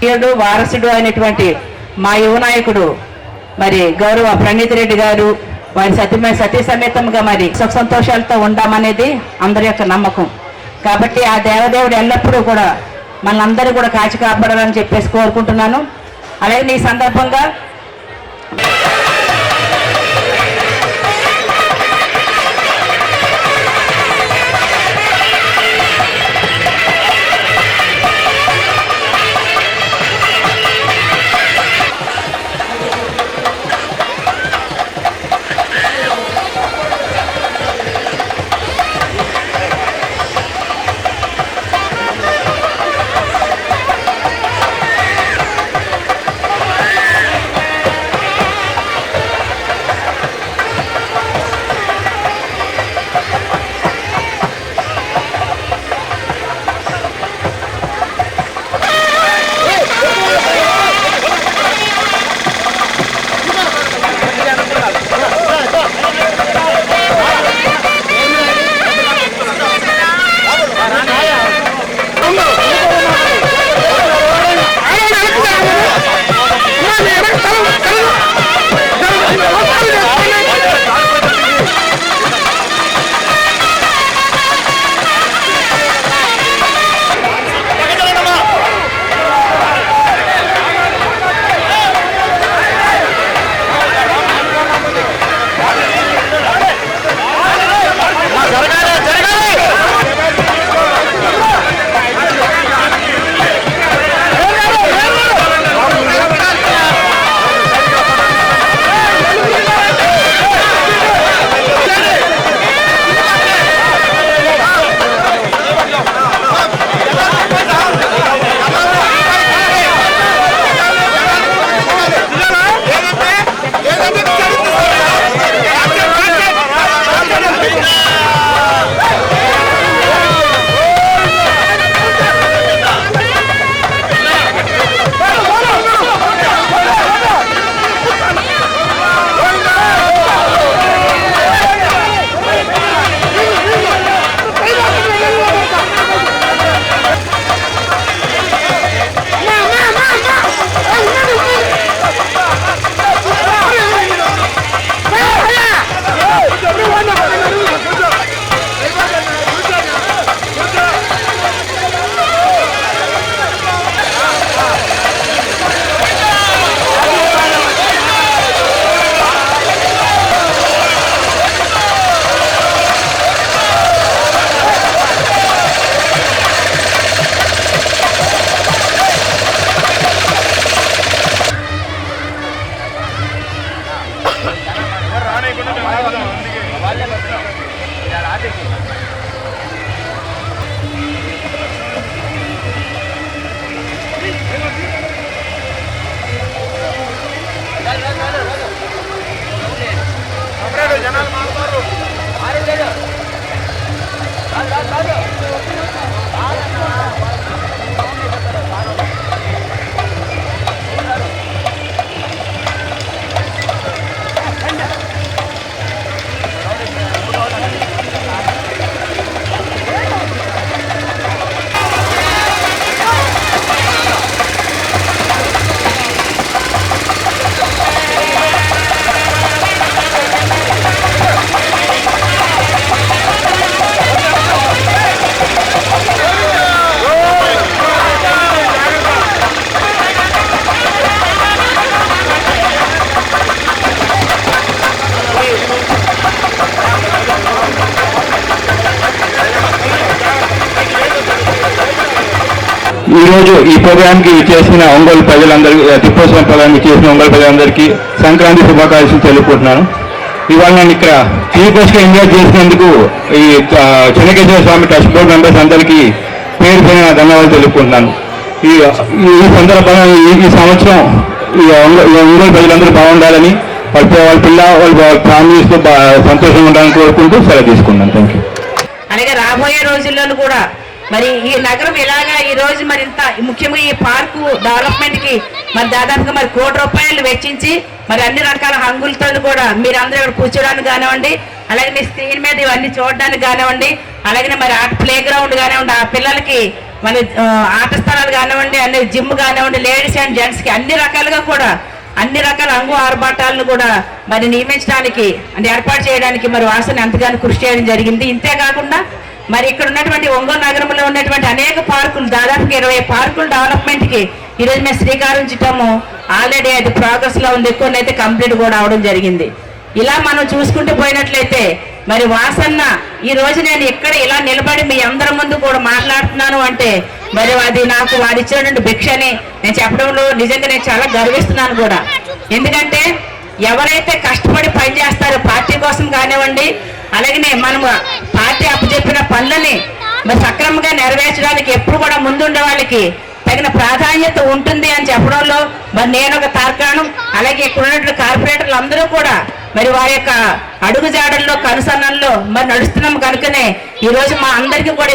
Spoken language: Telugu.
వీరుడు వారసుడు అయినటువంటి మా యువ నాయకుడు మరి గౌరవ ప్రణీత్ రెడ్డి గారు వారి సత్యమైన సతీ సమేతంగా మరి సుఖ సంతోషాలతో ఉండామనేది అందరి యొక్క నమ్మకం. కాబట్టి ఆ దేవదేవుడు ఎల్లప్పుడూ కూడా మనందరూ కూడా కాచి కాపాడాలని చెప్పేసి కోరుకుంటున్నాను. అలాగే ఈ సందర్భంగా రాజకీయ ఈరోజు ఈ ప్రోగ్రాంకి చేసిన ఒంగోలు ప్రజలందరికీ దిప్పోత్సవం ప్రోగ్రాంకి చేసిన ఒంగోలు ప్రజలందరికీ సంక్రాంతి శుభాకాంక్షలు తెలుపుకుంటున్నాను. ఇవాళ నేను ఇక్కడ టీకోస్గా ఎంజాయ్ చేసినందుకు ఈ Chennakeshwara Swamy trust board members అందరికీ పేరు పైన ధన్యవాదాలు తెలుపుకుంటున్నాను. ఈ ఈ సందర్భంగా ఈ సంవత్సరం ఈ ఒంగోలు ప్రజలందరూ బాగుండాలని వాళ్ళ వాళ్ళ పిల్ల వాళ్ళ ఫ్యామిలీస్తో బా సంతోషంగా ఉండాలని కోరుకుంటూ సెలవు తీసుకున్నాను. థ్యాంక్ యూ అలాగే రాబోయే రోజుల్లో కూడా మరి ఈ నగరం ఇలాగా ఈ రోజు మరి ఇంత ముఖ్యంగా ఈ పార్కు డెవలప్మెంట్కి మరి దాదాపుగా మరి కోటి రూపాయలు వెచ్చించి మరి అన్ని రకాల హంగులతో కూడా మీరు అందరూ ఇక్కడ కూర్చోడానికి కానివ్వండి అలాగే మీ స్క్రీన్ మీద ఇవన్నీ చూడడానికి కానివ్వండి అలాగే మరి ఆట ప్లే గ్రౌండ్ కానివ్వండి ఆ పిల్లలకి మన ఆట స్థలాలు కానివ్వండి అన్ని జిమ్ కానివ్వండి లేడీస్ అండ్ జెంట్స్కి అన్ని రకాలుగా కూడా అన్ని రకాల అంగు ఆర్భాటాలను కూడా మరి నియమించడానికి అంటే ఏర్పాటు చేయడానికి మరి వాసన ఎంతగానో కృషి చేయడం జరిగింది. ఇంతే కాకుండా మరి ఇక్కడ ఉన్నటువంటి ఒంగోలు నగరంలో ఉన్నటువంటి అనేక పార్కులు దాదాపుగా ఇరవై పార్కుల డెవలప్మెంట్కి ఈరోజు మేము శ్రీకారం చుట్టాము ఆల్రెడీ అది ప్రోగ్రెస్లో ఉంది. కొన్ని అయితే కంప్లీట్ కూడా అవడం జరిగింది. ఇలా మనం చూసుకుంటూ పోయినట్లయితే మరి వాసన్న ఈ రోజు నేను ఇక్కడ ఇలా నిలబడి మీ అందరి ముందు కూడా మాట్లాడుతున్నాను అంటే మరి అది నాకు వాడు ఇచ్చినటువంటి భిక్ష అని నేను చెప్పడంలో నిజంగా నేను చాలా గర్విస్తున్నాను కూడా. ఎందుకంటే ఎవరైతే కష్టపడి పనిచేస్తారో పార్టీ కోసం కానివ్వండి అలాగనే మనము పార్టీ అప్పచెప్పిన పనులని మరి సక్రమంగా నెరవేర్చడానికి ఎప్పుడు కూడా ముందుండే వాళ్ళకి తగిన ప్రాధాన్యత ఉంటుంది అని చెప్పడంలో మరి నేను ఒక తార్కాణం అలాగే ఇక్కడ ఉన్నటువంటి కార్పొరేటర్లు అందరూ కూడా మరి వారి యొక్క అడుగుజాడల్లో కనుసన్నల్లో మరి నడుస్తున్నాం కనుకనే ఈ రోజు మా అందరికీ కూడా